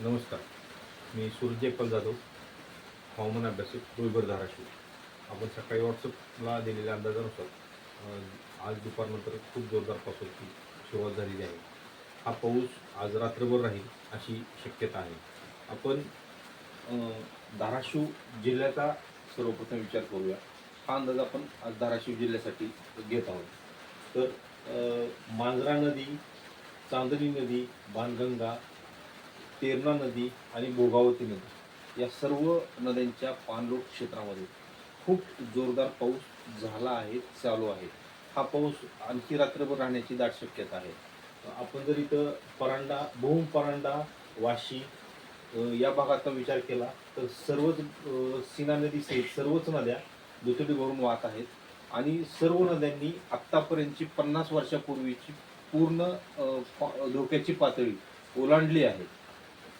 नमस्कार. मी सूर्य जाधव हवामान अभ्यासक डोईबर धाराशिव. आपण सकाळी व्हॉट्सअपला दिलेल्या अंदाजानुसार आज दुपारनंतर खूप जोरदार पावसाची सुरुवात झालेली आहे. हा पाऊस आज रात्रभर राहील अशी शक्यता आहे. आपण धाराशिव जिल्ह्याचा सर्वप्रथम विचार करूया. हा अंदाज आपण आज धाराशिव जिल्ह्यासाठी घेत आहोत. तर मांजरा नदी चांदणी नदी बाणगंगा तेरणा नदी आणि भोगावती नदी या सर्व नद्यांच्या पाणलोट क्षेत्रामध्ये खूप जोरदार पाऊस झाला आहे चालू आहे. हा पाऊस आणखी रात्रभर राहण्याची दाट शक्यता आहे. आपण जर इथं परांडा भूम परांडा वाशी या भागाचा विचार केला तर सर्वच सीना नदीसहित सर्वच नद्या दुथडी भरून वाहत आहेत. आणि सर्व नद्यांनी आत्तापर्यंतची पन्नास वर्षापूर्वीची पूर्ण धोक्याची पातळी ओलांडली आहे.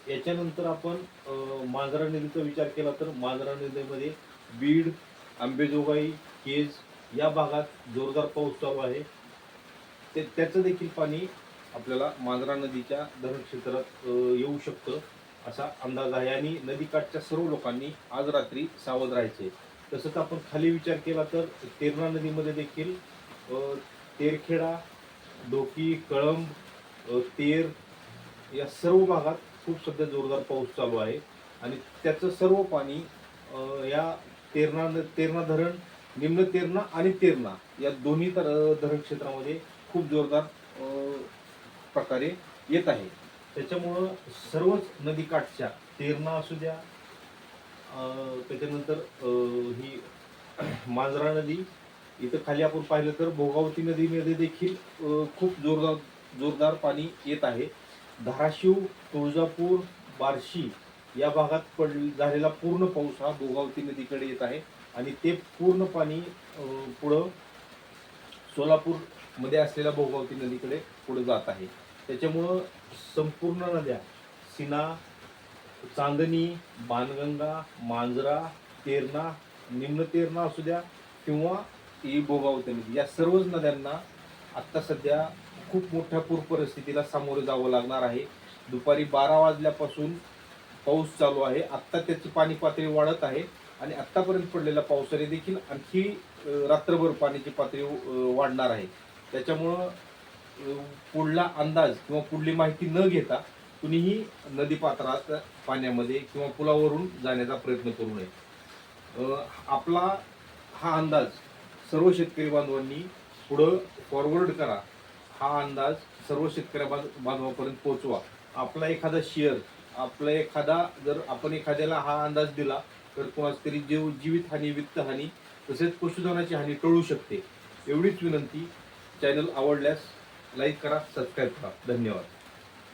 याच्यानंतर आपण मांजरा नदीचा विचार केला तर मांजरा नदीमध्ये बीड आंबेजोगाई केज या भागात जोरदार पाऊस चालू आहे. ते त्याचं देखील पाणी आपल्याला मांजरा नदीच्या धरण क्षेत्रात येऊ शकतं असा अंदाज आहे. आणि नदीकाठच्या सर्व लोकांनी आज रात्री सावध राहायचे. तसंच आपण खाली विचार केला तर तेरणा नदीमध्ये देखील तेरखेडा डोकी कळंब तेर या सर्व भागात खूप सध्या जोरदार पाऊस चालू आहे. आणि त्याचं सर्व पाणी या तेरणा तेरणा धरण निम्न तेरणा आणि तेरणा या दोन्ही तर धरण क्षेत्रामध्ये खूप जोरदार प्रकारे येत आहे. त्याच्यामुळं सर्वच नदीकाठच्या तेरणा असू द्या त्याच्यानंतर ही मांजरा नदी इथं खाली आपण पाहिलं तर भोगावती नदीमध्ये देखील खूप जोरदार जोरदार पाणी येत आहे. धाराशिव तुळजापूर बार्शी या भागात पड झालेला पूर्ण पाऊस हा भोगावती नदीकडे येत आहे. आणि ते पूर्ण पाणी पुढं सोलापूरमध्ये असलेल्या भोगावती नदीकडे पुढे जात आहे. त्याच्यामुळं संपूर्ण नद्या सीना चांदणी बाणगंगा मांजरा तेरणा निम्न तेरणा असू द्या किंवा ही भोगावती नदी या सर्वच नद्यांना आत्ता सध्या खूप मोठ्या पूर परिस्थितीला सामोरे जावं लागणार आहे. दुपारी बारा वाजल्यापासून पाऊस चालू आहे. आत्ता त्याची पाणी पातळी वाढत आहे आणि आत्तापर्यंत पडलेल्या पावसाने देखील आणखी रात्रभर पाण्याची पातळी वाढणार आहे. त्याच्यामुळं पुढला अंदाज किंवा पुढली माहिती न घेता कुणीही नदीपात्रात पाण्यामध्ये किंवा पुलावरून जाण्याचा प्रयत्न करू नये. आपला हा अंदाज सर्व शेतकरी बांधवांनी पुढं फॉरवर्ड करा. हा अंदाज सर्व शेतकऱ्या बांधवापर्यंत पोहोचवा. आपला एखादा शेअर आपला एखादा जर आपण एखाद्याला हा अंदाज दिला तर कोणाच तरी जीव जीवितहानी वित्तहानी तसेच पशुधनाची हानी टळू शकते. एवढीच विनंती. चॅनल आवडल्यास लाईक करा सबस्क्राईब करा. धन्यवाद.